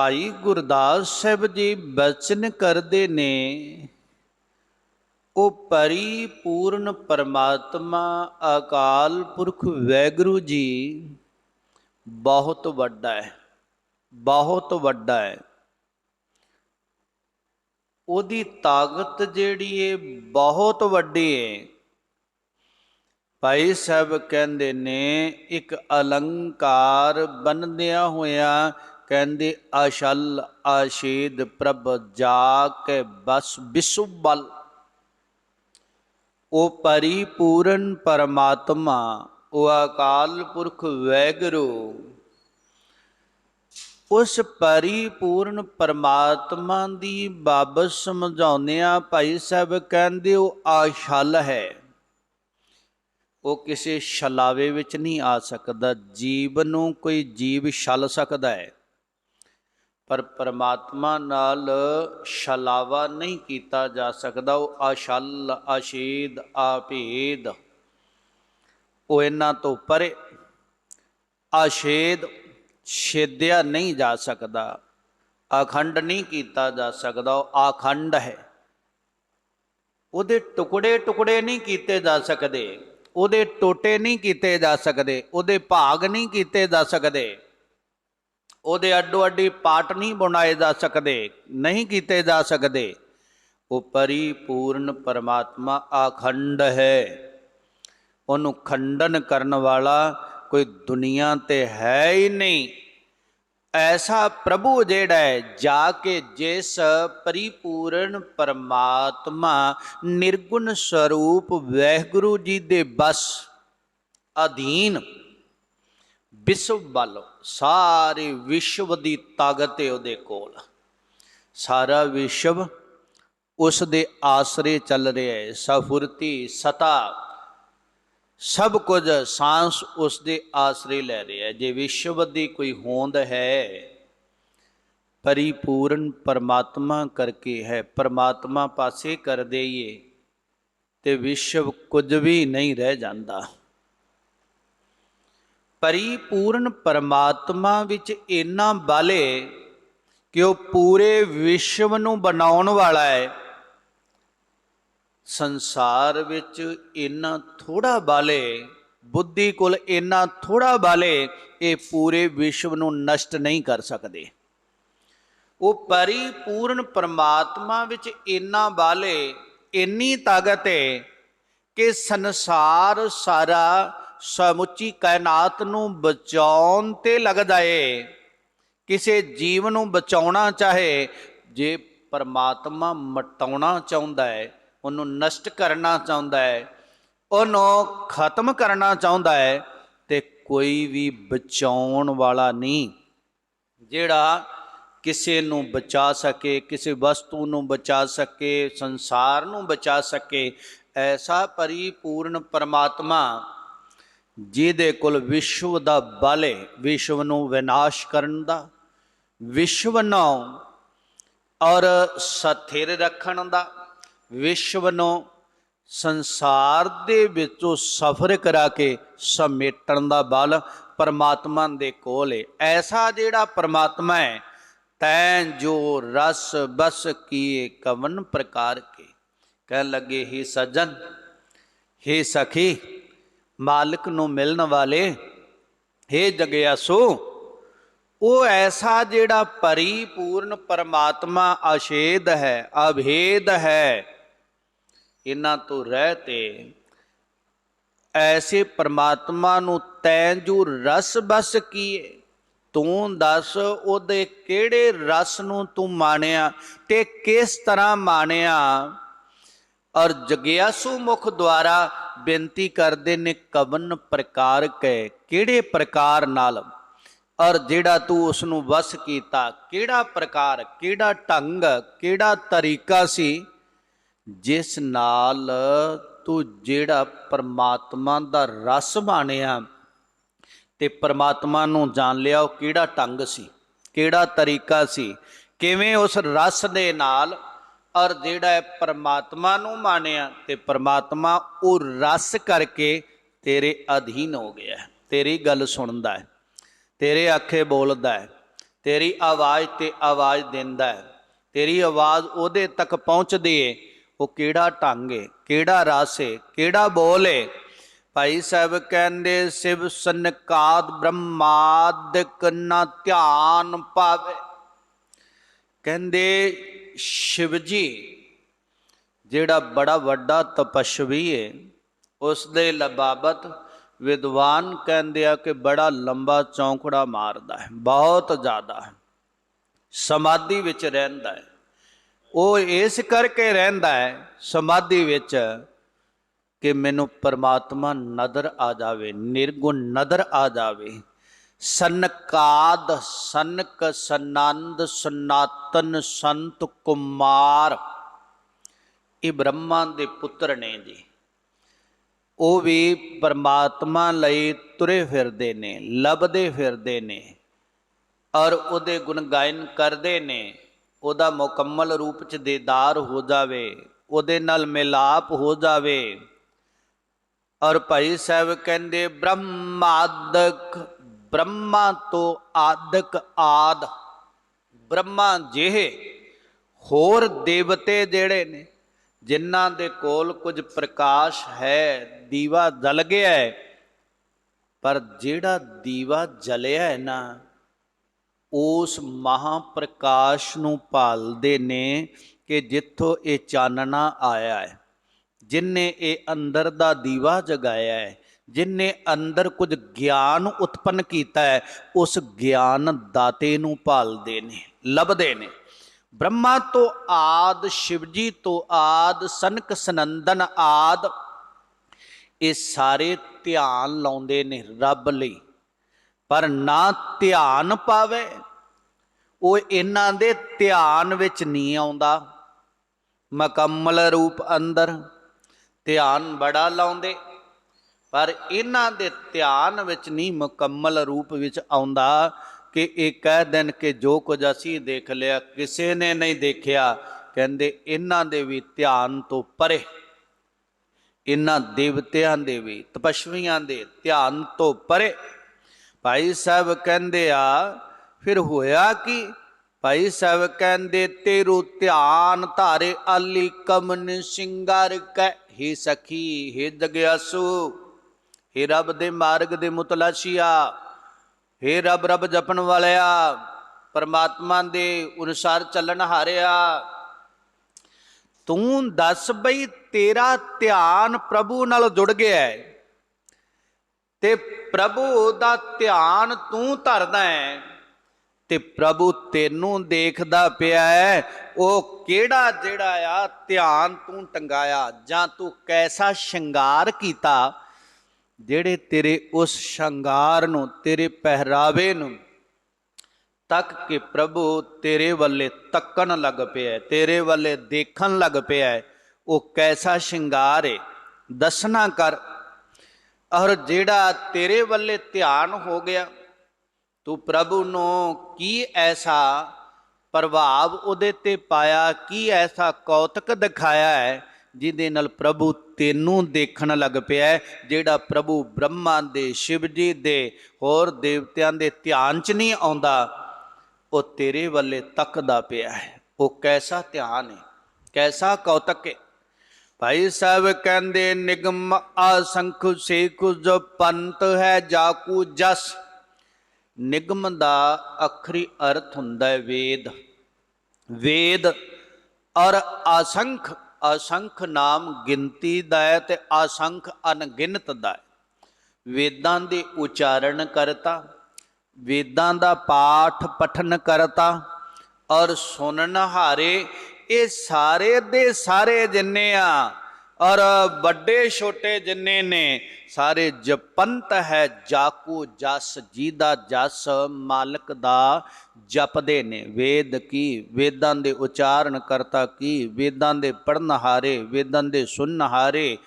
ਭਾਈ ਗੁਰਦਾਸ ਸਾਹਿਬ ਜੀ ਬਚਨ ਕਰਦੇ ਨੇ, ਉਹ ਪਰਿਪੂਰਨ ਪਰਮਾਤਮਾ, ਅਕਾਲ ਪੁਰਖ ਵੈਗੁਰੂ ਜੀ ਬਹੁਤ ਵੱਡਾ ਹੈ, ਬਹੁਤ ਵੱਡਾ ਹੈ। ਉਹਦੀ ਤਾਕਤ ਜਿਹੜੀ ਏ, ਬਹੁਤ ਵੱਡੀ ਏ। ਭਾਈ ਸਾਹਿਬ ਕਹਿੰਦੇ ਨੇ, ਇੱਕ ਅਲੰਕਾਰ ਬੰਨਿਆ ਹੋਇਆ ਕਹਿੰਦੇ, ਅਸ਼ਲ ਆਸ਼ੀਦ ਪ੍ਰਭ ਜਾ ਕੇ ਬਸ ਵਿਸੁਬਲ ਉਹ ਪਰਿਪੂਰਨ ਪਰਮਾਤਮਾ, ਉਹ ਅਕਾਲ ਪੁਰਖ ਵੈਗੁਰੂ। ਉਸ ਪਰਿਪੂਰਨ ਪਰਮਾਤਮਾ ਦੀ ਬਾਬਤ ਸਮਝਾਉਂਦਿਆਂ ਭਾਈ ਸਾਹਿਬ ਕਹਿੰਦੇ, ਉਹ ਆਸ਼ਲ ਹੈ। ਉਹ ਕਿਸੇ ਛਲਾਵੇ ਵਿੱਚ ਨਹੀਂ ਆ ਸਕਦਾ। ਜੀਵ ਨੂੰ ਕੋਈ ਜੀਵ ਛਲ ਸਕਦਾ ਹੈ। ਪਰ ਪਰਮਾਤਮਾ ਨਾਲ ਛਲਾਵਾ ਨਹੀਂ ਕੀਤਾ ਜਾ ਸਕਦਾ। ਉਹ ਅਸ਼ਲ, ਅਸ਼ੀਦ ਆਪੇਦ ਉਹ ਇਹਨਾਂ ਤੋਂ ਪਰੇ, ਅਸ਼ੇਦ, ਛੇਦਿਆ ਨਹੀਂ ਜਾ ਸਕਦਾ। ਅਖੰਡ ਨਹੀਂ ਕੀਤਾ ਜਾ ਸਕਦਾ। ਉਹ ਆਖੰਡ ਹੈ। ਉਹਦੇ ਟੁਕੜੇ ਟੁਕੜੇ ਨਹੀਂ ਕੀਤੇ ਜਾ ਸਕਦੇ। ਉਹਦੇ ਟੋਟੇ ਨਹੀਂ ਕੀਤੇ ਜਾ ਸਕਦੇ। ਉਹਦੇ ਭਾਗ ਨਹੀਂ ਕੀਤੇ ਜਾ ਸਕਦੇ। ਉਹਦੇ ਅੱਡੋ ਅੱਡੀ ਪਾਟ ਨਹੀਂ ਬਣਾਏ ਜਾ ਸਕਦੇ, ਨਹੀਂ ਕੀਤੇ ਜਾ ਸਕਦੇ। ਉਹ ਪਰਿਪੂਰਨ ਪਰਮਾਤਮਾ ਆਖੰਡ ਹੈ। ਉਹਨੂੰ ਖੰਡਨ ਕਰਨ ਵਾਲਾ ਕੋਈ ਦੁਨੀਆ ਤੇ ਹੈ ਹੀ ਨਹੀਂ। ਐਸਾ ਪ੍ਰਭੂ ਜਿਹੜਾ ਹੈ, ਜਾ ਕੇ ਜਿਸ ਪਰਿਪੂਰਨ ਪਰਮਾਤਮਾ ਨਿਰਗੁਣ ਸਰੂਪ ਵਹਿਗੁਰੂ ਜੀ ਦੇ ਬਸ ਅਧੀਨ ਵਿਸ਼ਵ ਵੱਲ ਸਾਰੇ ਵਿਸ਼ਵ ਦੀ ਤਾਕਤ ਹੈ ਉਹਦੇ ਕੋਲ। ਸਾਰਾ ਵਿਸ਼ਵ ਉਸ ਦੇ ਆਸਰੇ ਚੱਲ ਰਿਹਾ ਹੈ। ਸਫੁਰਤੀ, ਸਤਾ, ਸਭ ਕੁਝ ਸਾਂਸ ਉਸ ਦੇ ਆਸਰੇ ਲੈ ਰਿਹਾ ਹੈ। ਜੇ ਵਿਸ਼ਵ ਦੀ ਕੋਈ ਹੋਂਦ ਹੈ, ਪਰਿਪੂਰਨ ਪਰਮਾਤਮਾ ਕਰਕੇ ਹੈ। ਪਰਮਾਤਮਾ ਪਾਸੇ ਕਰ ਦੇਈਏ ਤੇ ਵਿਸ਼ਵ ਕੁਝ ਵੀ ਨਹੀਂ ਰਹਿ ਜਾਂਦਾ। ਪਰਿਪੂਰਨ ਪਰਮਾਤਮਾ ਵਿੱਚ ਇੰਨਾ ਬਾਲੇ ਕਿ ਉਹ ਪੂਰੇ ਵਿਸ਼ਵ ਨੂੰ ਬਣਾਉਣ ਵਾਲਾ ਹੈ ਸੰਸਾਰ ਵਿੱਚ ਇੰਨਾ ਥੋੜਾ ਬਾਲੇ ਬੁੱਧੀ ਕੋਲ ਇੰਨਾ ਥੋੜਾ ਬਾਲੇ ਇਹ ਪੂਰੇ ਵਿਸ਼ਵ ਨੂੰ ਨਸ਼ਟ ਨਹੀਂ ਕਰ ਸਕਦੇ। ਉਹ ਪਰਿਪੂਰਨ ਪਰਮਾਤਮਾ ਵਿੱਚ ਇੰਨਾ ਬਾਲੇ ਇੰਨੀ ਤਾਕਤ ਹੈ ਕਿ ਸੰਸਾਰ ਸਾਰਾ ਸਮੁੱਚੀ ਕਾਇਨਾਤ ਨੂੰ ਬਚਾਉਣ ਤੇ ਲੱਗਦਾ ਏ। ਕਿਸੇ ਜੀਵ ਨੂੰ ਬਚਾਉਣਾ ਚਾਹੇ, ਜੇ ਪਰਮਾਤਮਾ ਮਟਾਉਣਾ ਚਾਹੁੰਦਾ ਹੈ ਉਹਨੂੰ ਨਸ਼ਟ ਕਰਨਾ ਚਾਹੁੰਦਾ ਹੈ ਉਹਨੂੰ ਖਤਮ ਕਰਨਾ ਚਾਹੁੰਦਾ ਹੈ ਤੇ ਕੋਈ ਵੀ ਬਚਾਉਣ ਵਾਲਾ ਨਹੀਂ। ਜਿਹੜਾ ਕਿਸੇ ਨੂੰ ਬਚਾ ਸਕੇ, ਕਿਸੇ ਵਸਤੂ ਨੂੰ ਬਚਾ ਸਕੇ, ਸੰਸਾਰ ਨੂੰ ਬਚਾ ਸਕੇ, ਐਸਾ ਪਰਿਪੂਰਨ ਪਰਮਾਤਮਾ ਜਿਹਦੇ ਕੋਲ ਵਿਸ਼ਵ ਦਾ ਬਲ ਹੈ ਵਿਸ਼ਵ ਨੂੰ ਵਿਨਾਸ਼ ਕਰਨ ਦਾ। ਵਿਸ਼ਵ ਨੂੰ ਔਰ ਸਥਿਰ ਰੱਖਣ ਦਾ। ਵਿਸ਼ਵ ਨੂੰ ਸੰਸਾਰ ਦੇ ਵਿੱਚੋਂ ਸਫ਼ਰ ਕਰਾ ਕੇ ਸਮੇਟਣ ਦਾ ਬਲ ਪਰਮਾਤਮਾ ਦੇ ਕੋਲ ਹੈ ਐਸਾ ਜਿਹੜਾ ਪਰਮਾਤਮਾ ਹੈ ਤੈ ਜੋ ਰਸ ਬਸ ਕੀਏ ਕਵਨ ਪ੍ਰਕਾਰ ਕੇ। ਕਹਿ ਲੱਗੇ, ਹੀ ਸਜਨ ਹੀ ਸਖੀ ਮਾਲਕ ਨੂੰ ਮਿਲਣ ਵਾਲੇ हे ਜਗਿਆਸੂ, ਉਹ ਐਸਾ ਜਿਹੜਾ ਪਰਿਪੂਰਨ ਪਰਮਾਤਮਾ ਅਸ਼ੇਦ ਹੈ, ਅਭੇਦ ਹੈ। ਇਹਨਾਂ ਤੋਂ ਰਹਿ ਤੇ ਐਸੇ ਪਰਮਾਤਮਾ ਨੂੰ ਤੈਂ ਜੋ ਰਸ ਬਸ ਕੀਏ। ਤੂੰ ਦੱਸ ਉਹਦੇ ਕਿਹੜੇ ਰਸ ਨੂੰ ਤੂੰ ਮਾਣਿਆ ਤੇ ਕਿਸ ਤਰ੍ਹਾਂ ਮਾਣਿਆ? ਔਰ ਜਗਿਆਸੂ ਮੁਖ ਦੁਆਰਾ ਬੇਨਤੀ ਕਰਦੇ ਨੇ, ਕਵਨ ਪ੍ਰਕਾਰ ਕੈ ਕਿਹੜੇ ਪ੍ਰਕਾਰ ਨਾਲ? ਔਰ ਜਿਹੜਾ ਤੂੰ ਉਸ ਨੂੰ ਵਸ ਕੀਤਾ, ਕਿਹੜਾ ਪ੍ਰਕਾਰ, ਕਿਹੜਾ ਢੰਗ, ਕਿਹੜਾ ਤਰੀਕਾ ਸੀ? ਜਿਸ ਨਾਲ ਤੂੰ ਜਿਹੜਾ ਪਰਮਾਤਮਾ ਦਾ ਰਸ ਬਾਣਿਆ ਤੇ ਪਰਮਾਤਮਾ ਨੂੰ ਜਾਣ ਲਿਆ, ਉਹ ਕਿਹੜਾ ਢੰਗ ਸੀ? ਕਿਹੜਾ ਤਰੀਕਾ ਸੀ? ਕਿਵੇਂ ਉਸ ਰਸ ਦੇ ਨਾਲ ਔਰ ਜਿਹੜਾ ਪਰਮਾਤਮਾ ਨੂੰ ਮਾਨਿਆ ਤੇ ਪਰਮਾਤਮਾ ਉਹ ਰਸ ਕਰਕੇ ਤੇਰੇ ਅਧੀਨ ਹੋ ਗਿਆ ਤੇਰੀ ਗੱਲ ਸੁਣਦਾ ਹੈ, ਤੇਰੇ ਆਖੇ ਬੋਲਦਾ ਹੈ, ਤੇਰੀ ਆਵਾਜ਼ ਤੇ ਆਵਾਜ਼ ਦਿੰਦਾ ਹੈ। ਤੇਰੀ ਆਵਾਜ਼ ਉਹਦੇ ਤੱਕ ਪਹੁੰਚਦੀ ਏ, ਉਹ ਕਿਹੜਾ ਢੰਗ ਏ, ਕਿਹੜਾ ਰਸ ਏ, ਕਿਹੜਾ ਬੋਲ ਏ। ਭਾਈ ਸਾਹਿਬ ਕਹਿੰਦੇ, ਸਿਵ ਸੰਕਾਦ ਬ੍ਰਹਮਾਦਿਕ ਨਾ ਧਿਆਨ ਪਾਵੇ। ਕਹਿੰਦੇ ਸ਼ਿਵ ਜੀ, ਜਿਹੜਾ ਬੜਾ ਵੱਡਾ ਤਪਸ਼ਵੀ ਹੈ ਉਸ ਦੇ ਲਬਾਬਤ ਵਿਦਵਾਨ ਕਹਿੰਦੇ ਆ ਕਿ ਬੜਾ ਲੰਬਾ ਚੌਂਕੜਾ ਮਾਰਦਾ ਹੈ, ਬਹੁਤ ਜ਼ਿਆਦਾ ਸਮਾਧੀ ਵਿੱਚ ਰਹਿੰਦਾ ਹੈ। ਉਹ ਇਸ ਕਰਕੇ ਰਹਿੰਦਾ ਹੈ, ਸਮਾਧੀ ਵਿੱਚ ਕਿ ਮੈਨੂੰ ਪਰਮਾਤਮਾ ਨਦਰ ਆ ਜਾਵੇ, ਨਿਰਗੁਣ ਨਦਰ ਆ ਜਾਵੇ ਸਨਕਾਦ, ਸਨਕ, ਸਨੰਦ, ਸਨਾਤਨ ਸੰਤ ਕੁਮਾਰ। ਇਹ ਬ੍ਰਹਮਾ ਦੇ ਪੁੱਤਰ ਨੇ ਜੀ। ਉਹ ਵੀ ਪਰਮਾਤਮਾ ਲਈ ਤੁਰੇ ਫਿਰਦੇ ਨੇ, ਲੱਭਦੇ ਫਿਰਦੇ ਨੇ ਔਰ ਉਹਦੇ ਗੁਣ ਗਾਇਨ ਕਰਦੇ ਨੇ। ਉਹਦਾ ਮੁਕੰਮਲ ਰੂਪ ਚ ਦੇਦਾਰ ਹੋ ਜਾਵੇ, ਉਹਦੇ ਨਾਲ ਮਿਲਾਪ ਹੋ ਜਾਵੇ। ਔਰ ਭਾਈ ਸਾਹਿਬ ਕਹਿੰਦੇ, ਬ੍ਰਹਮਾਦਕ ਬ੍ਰਹਮਾ ਤੋਂ ਆਦਿਕ ਆਦ, ਬ੍ਰਹਮਾ ਜਿਹੇ ਹੋਰ ਦੇਵਤੇ ਜਿਹੜੇ ਨੇ, ਜਿਨ੍ਹਾਂ ਦੇ ਕੋਲ ਕੁਝ ਪ੍ਰਕਾਸ਼ ਹੈ, ਦੀਵਾ ਜਲ ਗਿਆ ਹੈ, ਪਰ ਜਿਹੜਾ ਦੀਵਾ ਜਲਿਆ ਹੈ ਨਾ, ਉਸ ਮਹਾਪ੍ਰਕਾਸ਼ ਨੂੰ ਭਾਲਦੇ ਨੇ ਕਿ ਜਿੱਥੋਂ ਇਹ ਚਾਨਣਾ ਆਇਆ ਹੈ ਜਿਨਨੇ ਇਹ ਅੰਦਰ ਦਾ ਦੀਵਾ ਜਗਾਇਆ ਹੈ ਜਿਨਨੇ ਅੰਦਰ ਕੁਝ ਗਿਆਨ ਉਤਪੰਨ ਕੀਤਾ ਹੈ, ਉਸ ਗਿਆਨ ਦਾਤੇ ਨੂੰ ਭਾਲਦੇ ਨੇ, ਲੱਭਦੇ ਨੇ। ਬ੍ਰਹਮਾ ਤੋਂ ਆਦ, ਸ਼ਿਵਜੀ ਤੋਂ ਆਦ, ਸਨਕ, ਸਨੰਦਨ ਆਦ, ਇਹ ਸਾਰੇ ਧਿਆਨ ਲਾਉਂਦੇ ਨੇ ਰੱਬ ਲਈ। ਪਰ ਨਾ ਧਿਆਨ ਪਾਵੇ, ਉਹ ਇਹਨਾਂ ਦੇ ਧਿਆਨ ਵਿੱਚ ਨਹੀਂ ਆਉਂਦਾ। ਮੁਕੰਮਲ ਰੂਪ ਅੰਦਰ ਧਿਆਨ ਬੜਾ ਲਾਉਂਦੇ। ਪਰ ਇਹਨਾਂ ਦੇ ਧਿਆਨ ਵਿੱਚ ਨਹੀਂ ਮੁਕੰਮਲ ਰੂਪ ਵਿੱਚ ਆਉਂਦਾ ਕਿ ਇਹ ਕਹਿ ਦੇਣ ਕਿ ਜੋ ਕੁਝ ਅਸੀਂ ਦੇਖ ਲਿਆ, ਕਿਸੇ ਨੇ ਨਹੀਂ ਦੇਖਿਆ। ਕਹਿੰਦੇ ਇਹਨਾਂ ਦੇ ਵੀ ਧਿਆਨ ਤੋਂ ਪਰੇ। ਇਹਨਾਂ ਦੇਵਤਿਆਂ ਦੇ ਵੀ, ਤਪਸ਼ਵੀਆਂ ਦੇ ਧਿਆਨ ਤੋਂ ਪਰੇ। ਭਾਈ ਸਾਹਿਬ ਕਹਿੰਦੇ ਆ, ਫਿਰ ਹੋਇਆ ਕਿ? ਭਾਈ ਸਾਹਿਬ ਕਹਿੰਦੇ, ਤੇਰੂ ਧਿਆਨ ਧਾਰੇ ਆਲੀ ਕਮਨ ਸਿੰਗਾਰ ਕਹਿ ਹੀ ਸਖੀ ਹੀ ਜਗਿਆਸੂ हे ਰੱਬ ਦੇ ਮਾਰਗ ਦੇ ਮੁਤਲਾਸ਼ੀਆ हे ਰੱਬ ਰੱਬ ਜਪਣ ਵਾਲਿਆ, ਪਰਮਾਤਮਾ ਦੇ ਅਨੁਸਾਰ ਚੱਲਣ ਹਾਰਿਆ। ਤੂੰ ਦੱਸ ਬਈ ਤੇਰਾ ਧਿਆਨ ਪ੍ਰਭੂ ਨਾਲ ਜੁੜ ਗਿਆ ਹੈ ਤੇ ਪ੍ਰਭੂ ਦਾ ਧਿਆਨ ਤੂੰ ਧਰਦਾ ਹੈ ਤੇ ਪ੍ਰਭੂ ਤੈਨੂੰ ਦੇਖਦਾ ਪਿਆ ਹੈ, ਉਹ ਕਿਹੜਾ ਜਿਹੜਾ ਆ ਧਿਆਨ ਤੂੰ ਟੰਗਾਇਆ ਜਾਂ ਤੂੰ ਕੈਸਾ ਸ਼ਿੰਗਾਰ ਕੀਤਾ ਜਿਹੜੇ ਤੇਰੇ ਉਸ ਸ਼ਿੰਗਾਰ ਨੂੰ, ਤੇਰੇ ਪਹਿਰਾਵੇ ਨੂੰ ਤੱਕ ਕੇ ਪ੍ਰਭੂ ਤੇਰੇ ਵੱਲੇ ਤੱਕਣ ਲੱਗ ਪਿਆ ਤੇਰੇ ਵੱਲੇ ਦੇਖਣ ਲੱਗ ਪਿਆ ਉਹ ਕੈਸਾ ਸ਼ਿੰਗਾਰ ਏ? ਦੱਸਣਾ ਕਰ। ਔਰ ਜਿਹੜਾ ਤੇਰੇ ਵੱਲੇ ਧਿਆਨ ਹੋ ਗਿਆ, ਤੂੰ ਪ੍ਰਭੂ ਨੂੰ ਕੀ ਐਸਾ ਪ੍ਰਭਾਵ ਉਹਦੇ ਤੇ ਪਾਇਆ, ਕੀ ਐਸਾ ਕੌਤਕ ਦਿਖਾਇਆ ਹੈ? ਜਿਹਦੇ ਨਾਲ ਪ੍ਰਭੂ ਤੈਨੂੰ ਦੇਖਣ ਲੱਗ ਪਿਆ ਹੈ, ਜਿਹੜਾ ਪ੍ਰਭੂ ਬ੍ਰਹਮਾ ਦੇ ਸ਼ਿਵ ਜੀ ਦੇ ਹੋਰ ਦੇਵਤਿਆਂ ਦੇ ਧਿਆਨ 'ਚ ਨਹੀਂ ਆਉਂਦਾ ਉਹ ਤੇਰੇ ਵੱਲੇ ਤੱਕਦਾ ਪਿਆ ਹੈ। ਉਹ ਕੈਸਾ ਧਿਆਨ ਹੈ? ਕੈਸਾ ਕੌਤਕ ਹੈ? ਭਾਈ ਸਾਹਿਬ ਕਹਿੰਦੇ ਨਿਗਮ ਆਸੰਖ ਸੇਖ ਜੋ ਪੰਤ ਹੈ ਜਾਕੂ ਜਸ। ਨਿਗਮ ਦਾ ਅਖਰੀ ਅਰਥ ਹੁੰਦਾ ਹੈ ਵੇਦ। ਵੇਦ ਔਰ ਅਸੰਖ ਅਸੰਖ ਨਾਮ ਗਿਣਤੀ ਦਾ ਹੈ ਤੇ ਅਸੰਖ ਅਣਗਿਣਤ ਦਾ ਹੈ। ਵੇਦਾਂ ਦੇ ਉਚਾਰਨ ਕਰਤਾ, ਵੇਦਾਂ ਦਾ ਪਾਠ ਪਠਨ ਕਰਤਾ ਔਰ ਸੁਣਨ ਹਾਰੇ ਇਹ ਸਾਰੇ ਦੇ ਸਾਰੇ ਜਿੰਨੇ ਆ ਔਰ ਵੱਡੇ ਛੋਟੇ ਜਿੰਨੇ ਨੇ, ਸਾਰੇ ਜਪੰਤ ਹੈ ਜਾਕੂ ਜਸ ਜੀ ਦਾ ਜਸ, ਮਾਲਕ ਦਾ ਜਪਦੇ ਨੇ। ਵੇਦ ਕੀ? ਵੇਦਾਂ ਦੇ ਉਚਾਰਨ ਕਰਤਾ ਕੀ? ਵੇਦਾਂ ਦੇ ਪੜਨ ਹਾਰੇ, ਵੇਦਾਂ ਦੇ ਸੁਣਨ ਹਾਰੇ।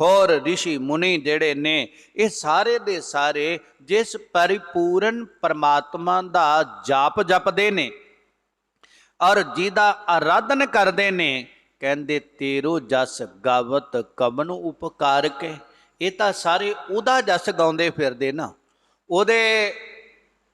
ਹੋਰ ઋષਿ ਮੁਨੀ ਜਿਹੜੇ ਨੇ, ਇਹ ਸਾਰੇ ਦੇ ਸਾਰੇ ਜਿਸ ਪਰਿਪੂਰਨ ਪਰਮਾਤਮਾ ਦਾ ਜਾਪ ਜਪਦੇ ਨੇ। ਔਰ ਜਿਹਦਾ ਆਰਾਧਨ ਕਰਦੇ ਨੇ ਕਹਿੰਦੇ, ਤੇਰੋ ਜਸ ਗਾਵਤ ਕਮਨ ਉਪਕਾਰ ਕੇ ਇਹ ਤਾਂ ਸਾਰੇ ਉਹਦਾ ਜਸ ਗਾਉਂਦੇ ਫਿਰਦੇ ਨਾ। ਉਹਦੇ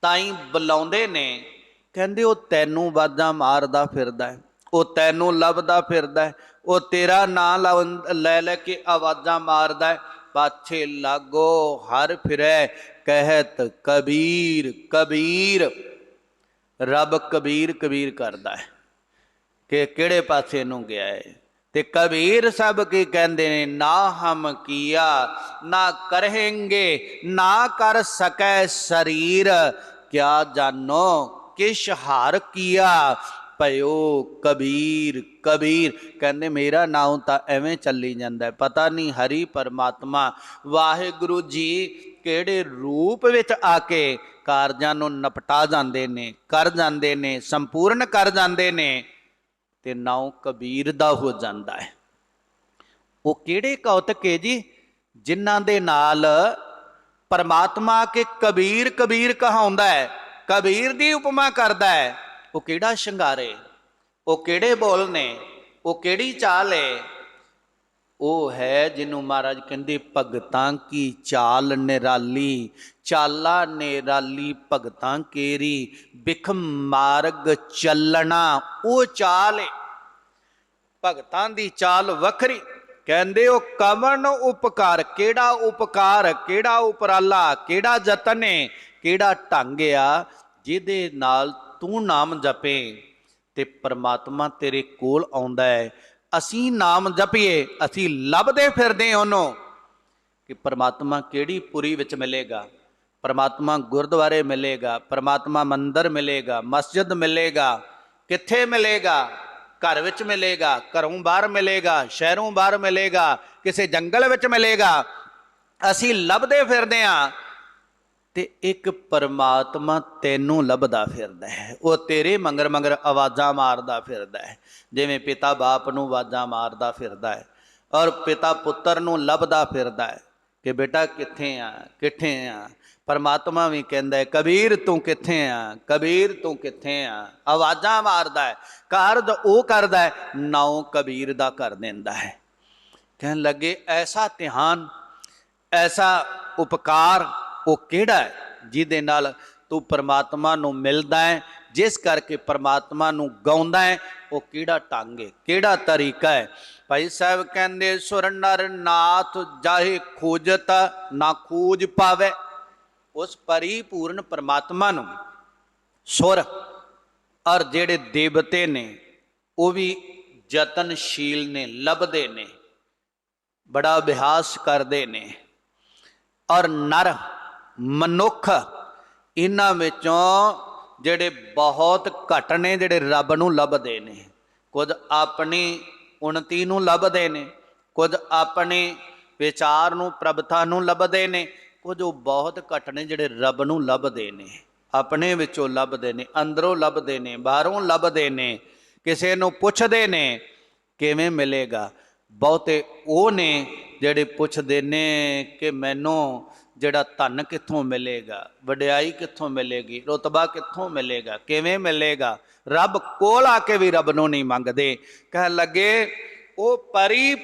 ਤਾਈ ਬੁਲਾਉਂਦੇ ਨੇ। ਕਹਿੰਦੇ, ਉਹ ਤੈਨੂੰ ਵਾਜਾਂ ਮਾਰਦਾ ਫਿਰਦਾ ਹੈ। ਉਹ ਤੈਨੂੰ ਲੱਭਦਾ ਫਿਰਦਾ ਹੈ। ਉਹ ਤੇਰਾ ਨਾਂ ਲਵ- ਲੈ ਲੈ ਕੇ ਆਵਾਜ਼ਾਂ ਮਾਰਦਾ ਹੈ। ਪਾਛੇ ਲਾਗੋ ਹਰ ਫਿਰੈ, ਕਹਿਤ ਕਬੀਰ ਕਬੀਰ। ਰੱਬ ਕਬੀਰ ਕਬੀਰ ਕਰਦਾ ਹੈ। ਕਿ ਕਿਹੜੇ ਪਾਸੇ ਨੂੰ ਗਿਆ ਹੈ ਤੇ ਕਬੀਰ ਸਭ ਕੀ ਕਹਿੰਦੇ ਨੇ? ਨਾ ਹਮ ਕੀਆ, ਨਾ ਕਰਹਿੰਗੇ, ਨਾ ਕਰ ਸਕੈ ਸਰੀਰ। ਕਿਆ ਜਾਨੋ ਕਿਛ ਹਾਰ ਕੀਆ? ਭਇਓ ਕਬੀਰ ਕਬੀਰ। ਕਹਿੰਦੇ ਮੇਰਾ ਨਾਮ ਤਾਂ ਐਵੇਂ ਚੱਲੀ ਜਾਂਦਾ ਪਤਾ ਨਹੀਂ ਹਰੀ ਪਰਮਾਤਮਾ ਵਾਹਿਗੁਰੂ ਜੀ ਕਿਹੜੇ ਰੂਪ ਵਿੱਚ ਆ ਕੇ ਕਾਰਜਾਂ ਨੂੰ ਨਪਟਾ ਜਾਂਦੇ ਨੇ, ਕਰ ਜਾਂਦੇ ਨੇ, ਸੰਪੂਰਨ ਕਰ ਜਾਂਦੇ ਨੇ। ਤੇ ਨਾਉ ਕਬੀਰ ਦਾ ਹੋ ਜਾਂਦਾ ਹੈ। ਉਹ ਕਿਹੜੇ ਕੌਤਕ ਹੈ ਜੀ? ਜਿਨ੍ਹਾਂ ਦੇ ਨਾਲ ਪਰਮਾਤਮਾ ਕੇ ਕਬੀਰ ਕਬੀਰ ਕਹਾਉਂਦਾ ਹੈ, ਕਬੀਰ ਦੀ ਉਪਮਾ ਕਰਦਾ ਹੈ। ਉਹ ਕਿਹੜਾ ਸ਼ਿੰਗਾਰੇ? ਉਹ ਕਿਹੜੇ ਬੋਲ ਨੇ? ਉਹ ਕਿਹੜੀ ਚਾਲ ਹੈ? ਉਹ ਹੈ ਜਿਹਨੂੰ ਮਹਾਰਾਜ ਕਹਿੰਦੇ ਭਗਤਾਂ ਕੀ ਚਾਲ ਨਿਰਾਲੀ, ਚਾਲਾ ਨਿਰਾਲੀ, ਭਗਤਾਂ ਕੇਰੀ, ਬਿਖ ਮਾਰਗ ਚੱਲਣਾ ਉਹ ਚਾਲ ਏ। ਭਗਤਾਂ ਦੀ ਚਾਲ ਵੱਖਰੀ। ਕਹਿੰਦੇ ਉਹ ਕਵਨ ਉਪਕਾਰ, ਕਿਹੜਾ ਉਪਕਾਰ, ਕਿਹੜਾ ਉਪਰਾਲਾ, ਕਿਹੜਾ ਯਤਨ ਏ, ਕਿਹੜਾ ਢੰਗ ਆ, ਜਿਹਦੇ ਨਾਲ ਤੂੰ ਨਾਮ ਜਪੇ ਤੇ ਪ੍ਰਮਾਤਮਾ ਤੇਰੇ ਕੋਲ ਆਉਂਦਾ ਹੈ ਅਸੀਂ ਨਾਮ ਜਪੀਏ, ਅਸੀਂ ਲੱਭਦੇ ਫਿਰਦੇ ਉਹਨੂੰ ਕਿ ਪਰਮਾਤਮਾ ਕਿਹੜੀ ਪੁਰੀ ਵਿੱਚ ਮਿਲੇਗਾ? ਪਰਮਾਤਮਾ ਗੁਰਦੁਆਰੇ ਮਿਲੇਗਾ, ਪਰਮਾਤਮਾ ਮੰਦਰ ਮਿਲੇਗਾ, ਮਸਜਿਦ ਮਿਲੇਗਾ, ਕਿੱਥੇ ਮਿਲੇਗਾ? ਘਰ ਵਿੱਚ ਮਿਲੇਗਾ, ਘਰੋਂ ਬਾਹਰ ਮਿਲੇਗਾ, ਸ਼ਹਿਰੋਂ ਬਾਹਰ ਮਿਲੇਗਾ, ਕਿਸੇ ਜੰਗਲ ਵਿੱਚ ਮਿਲੇਗਾ। ਅਸੀਂ ਲੱਭਦੇ ਫਿਰਦੇ ਆਂ ਤੇ ਇੱਕ ਪਰਮਾਤਮਾ ਤੈਨੂੰ ਲੱਭਦਾ ਫਿਰਦਾ ਹੈ। ਉਹ ਤੇਰੇ ਮੰਗਰ ਮੰਗਰ ਆਵਾਜ਼ਾਂ ਮਾਰਦਾ ਫਿਰਦਾ ਹੈ। ਜਿਵੇਂ ਪਿਤਾ ਬਾਪ ਨੂੰ ਆਵਾਜ਼ਾਂ ਮਾਰਦਾ ਫਿਰਦਾ ਹੈ ਔਰ ਪਿਤਾ ਪੁੱਤਰ ਨੂੰ ਲੱਭਦਾ ਫਿਰਦਾ ਹੈ ਕਿ ਬੇਟਾ ਕਿੱਥੇ ਆ ਕਿੱਥੇ ਆ? ਪਰਮਾਤਮਾ ਵੀ ਕਹਿੰਦਾ ਹੈ, ਕਬੀਰ ਤੂੰ ਕਿੱਥੇ ਆ? ਕਬੀਰ ਤੂੰ ਕਿੱਥੇ ਆ? ਆਵਾਜ਼ਾਂ ਮਾਰਦਾ ਹੈ। ਕਾਰਜ ਉਹ ਕਰਦਾ ਹੈ, ਨਾਉ ਕਬੀਰ ਦਾ ਕਰ ਦਿੰਦਾ ਹੈ। ਕਹਿਣ ਲੱਗੇ, ਐਸਾ ਧਿਆਨ, ਐਸਾ ਉਪਕਾਰ ਉਹ ਕਿਹੜਾ ਹੈ ਜਿਹਦੇ ਨਾਲ ਤੂੰ ਪਰਮਾਤਮਾ ਨੂੰ ਮਿਲਦਾ ਹੈ, ਜਿਸ ਕਰਕੇ ਪਰਮਾਤਮਾ ਨੂੰ ਗਾਉਂਦਾ ਹੈ, ਉਹ ਕਿਹੜਾ ਢੰਗ ਹੈ, ਕਿਹੜਾ ਤਰੀਕਾ ਹੈ? ਭਾਈ ਸਾਹਿਬ ਕਹਿੰਦੇ ਸੁਰ ਨਰ ਨਾਥ ਜਾਹੇ ਖੋਜਤ ਨਾ ਖੋਜ ਪਾਵੇ। ਉਸ ਪਰਿਪੂਰਨ ਪਰਮਾਤਮਾ ਨੂੰ ਸੁਰ ਔਰ ਜਿਹੜੇ ਦੇਵਤੇ ਨੇ, ਉਹ ਵੀ ਯਤਨਸ਼ੀਲ ਨੇ, ਲੱਭਦੇ ਨੇ, ਬੜਾ ਅਭਿਆਸ ਕਰਦੇ ਨੇ ਔਰ ਨਰ ਮਨੁੱਖ ਇਹਨਾਂ ਵਿੱਚੋਂ ਜਿਹੜੇ ਬਹੁਤ ਘੱਟ ਨੇ, ਜਿਹੜੇ ਰੱਬ ਨੂੰ ਲੱਭਦੇ ਨੇ। ਕੁਝ ਆਪਣੀ ਉਨਤੀ ਨੂੰ ਲੱਭਦੇ ਨੇ, ਕੁਝ ਆਪਣੇ ਵਿਚਾਰ ਨੂੰ ਪ੍ਰਭਤਾ ਨੂੰ ਲੱਭਦੇ ਨੇ, ਕੁਝ ਉਹ ਬਹੁਤ ਘੱਟ ਨੇ, ਜਿਹੜੇ ਰੱਬ ਨੂੰ ਲੱਭਦੇ ਨੇ। ਆਪਣੇ ਵਿੱਚੋਂ ਲੱਭਦੇ ਨੇ, ਅੰਦਰੋਂ ਲੱਭਦੇ ਨੇ, ਬਾਹਰੋਂ ਲੱਭਦੇ ਨੇ, ਕਿਸੇ ਨੂੰ ਪੁੱਛਦੇ ਨੇ, ਕਿਵੇਂ ਮਿਲੇਗਾ? ਬਹੁਤੇ ਉਹ ਨੇ ਜਿਹੜੇ ਪੁੱਛਦੇ ਨੇ ਕਿ ਮੈਨੂੰ ਜਿਹੜਾ ਧਨ ਕਿੱਥੋਂ ਮਿਲੇਗਾ, ਵਡਿਆਈ ਕਿੱਥੋਂ ਮਿਲੇਗੀ, ਰਤਬਾ ਕਿੱਥੋਂ ਮਿਲੇਗਾ, ਕਿਵੇਂ ਮਿਲੇਗਾ, ਰੱਬ ਕੋਲ ਆ ਕੇ ਵੀ ਰੱਬ ਨੂੰ ਨਹੀਂ ਮੰਗਦੇ। ਕਹਿ ਲੱਗੇ, ਉਹ ਪਰੀ